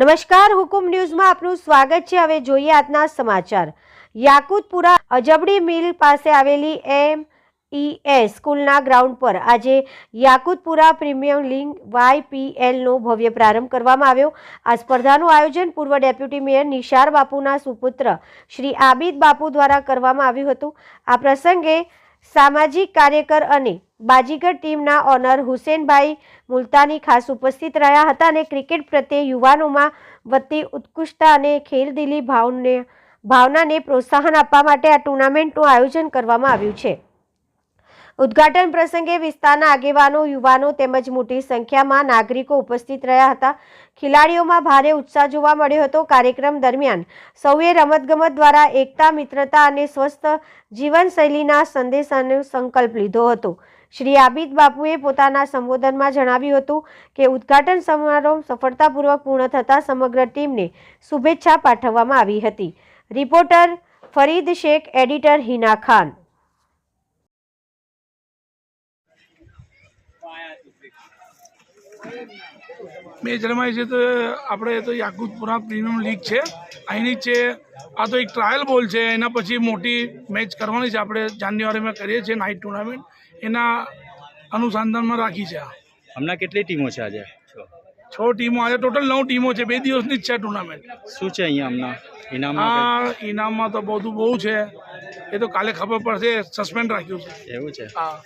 નમસ્કાર, હુકુમ ન્યૂઝમાં આપનું સ્વાગત છે. હવે જોઈએ આજના સમાચાર. યાકુતપુરા અજબડી મિલ પાસે આવેલી એમ ઈએસ સ્કૂલના ગ્રાઉન્ડ પર આજે યાકુતપુરા પ્રીમિયમ લીગ વાયપીએલનો ભવ્ય પ્રારંભ કરવામાં આવ્યો. આ સ્પર્ધાનું આયોજન પૂર્વ ડેપ્યુટી મેયર નિશાર બાપુના સુપુત્ર શ્રી આબિદ બાપુ દ્વારા કરવામાં આવ્યું હતું. આ પ્રસંગે સામાજિક કાર્યકર અને બાજીગર ટીમના ઓનર હુસેનભાઈ મુલતાની ખાસ ઉપસ્થિત રહ્યા હતા અને ક્રિકેટ પ્રત્યે યુવાનોમાં વધતી ઉત્કૃષ્ટતા અને ખેલદિલી ભાવને ભાવનાને પ્રોત્સાહન આપવા માટે આ ટુર્નામેન્ટનું આયોજન કરવામાં આવ્યું છે. ઉદ્ઘાટન પ્રસંગે વિસ્તારના આગેવાનો, યુવાનો તેમજ મોટી સંખ્યામાં નાગરિકો ઉપસ્થિત રહ્યા હતા. ખેલાડીઓમાં ભારે ઉત્સાહ જોવા મળ્યો હતો. કાર્યક્રમ દરમિયાન સૌએ રમતગમત દ્વારા એકતા, મિત્રતા અને સ્વસ્થ જીવનશૈલીના સંદેશાનો સંકલ્પ લીધો હતો. શ્રી આબિદ બાપુએ પોતાના સંબોધનમાં જણાવ્યું હતું કે, ઉદ્ઘાટન સમારોહ સફળતાપૂર્વક પૂર્ણ થતાં સમગ્ર ટીમને શુભેચ્છા પાઠવવામાં આવી હતી. Reporter Farid Shaikh, editor Hina Khan. મેચરમાં છે તો આપણે તો યાકુતપુરા પ્રીમિયમ લીગ છે. અહીંની છે. આ તો એક ટ્રાયલ બોલ છે. એના પછી મોટી મેચ કરવાની છે આપણે જાન્યુઆરીમાં કરીએ છીએ નાઇટ ટુર્નામેન્ટ. એના અનુસંધાનમાં રાખી છે આ. હમણાં કેટલી ટીમો છે આજે? છ ટીમો. આજે ટોટલ નવ ટીમો છે. બે દિવસની જ છે ટુર્નામેન્ટ. શું છે અહીંયા હમણાં? ઇનામમાં ઇનામમાં તો બધું બહુ છે. એ તો કાલે ખબર પડશે. સસ્પેન્ડ રાખ્યું છે. એવું છે? હા.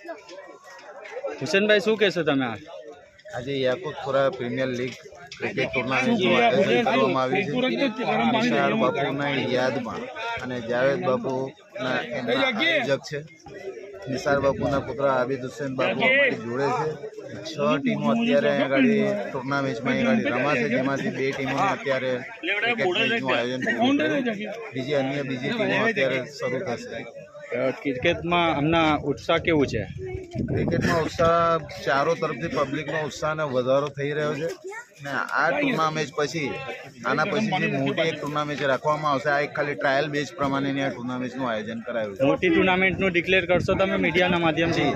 હુસેનભાઈ શું કહેશો તમે આ આજે યાકુતપુરા પ્રીમિયર લીગ ક્રિકેટ ટુર્નામેન્ટનું આયોજન કરવામાં આવ્યું છે. નિશાળ બાપુના યાદમાં અને જાવેદ બાપુના એમના આયોજક છે. નિસાર બાપુના પુત્ર આબિદ હુસેન બાપુ અમારી જોડે છે. છ ટીમો અત્યારે અહીં આગળ ટુર્નામેન્ટમાં આગળ રમાશે જેમાંથી બે ટીમોને અત્યારે ક્રિકેટ મેચનું આયોજન બીજી અન્ય બીજી ટીમો અત્યારે શરૂ થશે. ક્રિકેટમાં હમણાં ઉત્સાહ કેવું છે? ક્રિકેટમાં ઉત્સાહ ચારો તરફથી પબ્લિકનો ઉત્સાહને વધારો થઈ રહ્યો છે. ને આ ટુર્નામેન્ટ પછી, આના પછી જે મોટી એક ટુર્નામેન્ટ રાખવામાં આવશે, આ એક ખાલી ટ્રાયલ બેઝ પ્રમાણેની આ ટુર્નામેન્ટનું આયોજન કરાયું છે. મોટી ટુર્નામેન્ટનું ડિક્લેર કરશો તમે મીડિયાના માધ્યમથી.